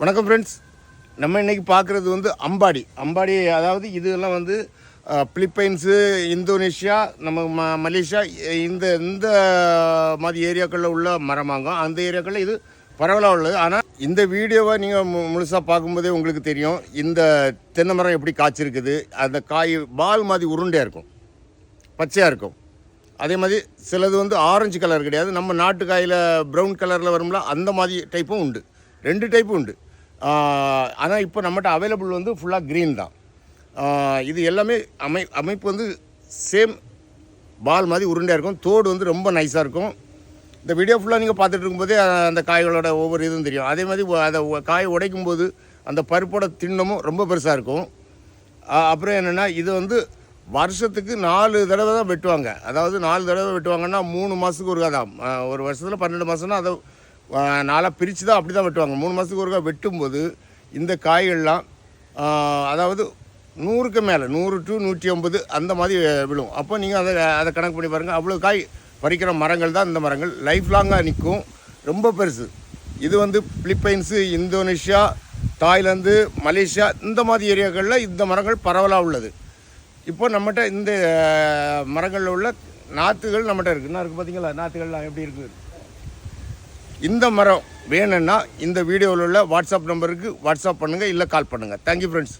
வணக்கம் ஃப்ரெண்ட்ஸ் நம்ம இன்னைக்கு பார்க்குறது வந்து அம்பாடி. அம்பாடி அதாவது இதெல்லாம் வந்து பிலிப்பைன்ஸு இந்தோனேஷியா நம்ம ம மலேசியா இந்த இந்த மாதிரி ஏரியாக்களில் உள்ள மரமாங்கும். அந்த ஏரியாக்களில் இது பரவலாக உள்ளது. ஆனால் இந்த வீடியோவை நீங்கள் மு முழுசாக பார்க்கும்போதே உங்களுக்கு தெரியும். இந்த தென்னை மரம் எப்படி காய்ச்சிருக்குது. அந்த காய் பால் மாதிரி உருண்டையாக இருக்கும். பச்சையாக இருக்கும். அதே மாதிரி சிலது வந்து ஆரஞ்சு கலர் கிடையாது. நம்ம நாட்டு காயில் ப்ரௌன் கலரில் வரும்ல அந்த மாதிரி டைப்பும் உண்டு. ரெண்டு டைப்பு உண்டு. ஆனால் இப்போ நம்மகிட்ட அவைலபிள் வந்து ஃபுல்லாக க்ரீன் தான். இது எல்லாமே அமை அமைப்பு வந்து சேம் பால் மாதிரி உருண்டையாக இருக்கும். தோடு வந்து ரொம்ப நைஸாக இருக்கும். இந்த வீடியோ ஃபுல்லாக நீங்கள் பார்த்துட்டு இருக்கும்போதே அந்த காய்களோட ஒவ்வொரு இதுவும் தெரியும். அதே மாதிரி அதை காய் உடைக்கும் போது அந்த பருப்போட திண்ணமும் ரொம்ப பெருசாக இருக்கும். அப்புறம் என்னென்னா இது வந்து வருஷத்துக்கு நாலு தடவை தான் வெட்டுவாங்க. அதாவது நாலு தடவை வெட்டுவாங்கன்னா மூணு மாதத்துக்கு ஒரு தான். ஒரு வருஷத்தில் பன்னெண்டு மாதம்னா அதை நாளாக நாலாக பிரித்து தான் அப்படி தான் வெட்டுவாங்க. மூணு மாதத்துக்கு ஒருக்கா வெட்டும்போது இந்த காய்கள்லாம் அதாவது நூறுக்கு மேலே நூறு டு நூற்றி ஐம்பது அந்த மாதிரி விழும். அப்போ நீங்கள் அதை அதை கணக்கு பண்ணி பாருங்கள் அவ்வளோ காய் பறிக்கிற மரங்கள் தான் இந்த மரங்கள். லைஃப் லாங்காக நிற்கும் ரொம்ப பெருசு. இது வந்து பிலிப்பைன்ஸு இந்தோனேஷியா தாய்லாந்து மலேசியா இந்த மாதிரி ஏரியாக்களில் இந்த மரங்கள் பரவலாக உள்ளது. இப்போ நம்மகிட்ட இந்த மரங்களில் உள்ள நாற்றுகள் நம்மகிட்ட இருக்குது என்ன இருக்குது பார்த்தீங்களா நாற்றுகள்லாம் எப்படி இருக்குது? இந்த மரம் வேணும்னா இந்த வீடியோவில் உள்ள வாட்ஸ்அப் நம்பருக்கு வாட்ஸ்அப் பண்ணுங்கள் இல்லை கால் பண்ணுங்கள் தேங்க்யூ ஃப்ரெண்ட்ஸ்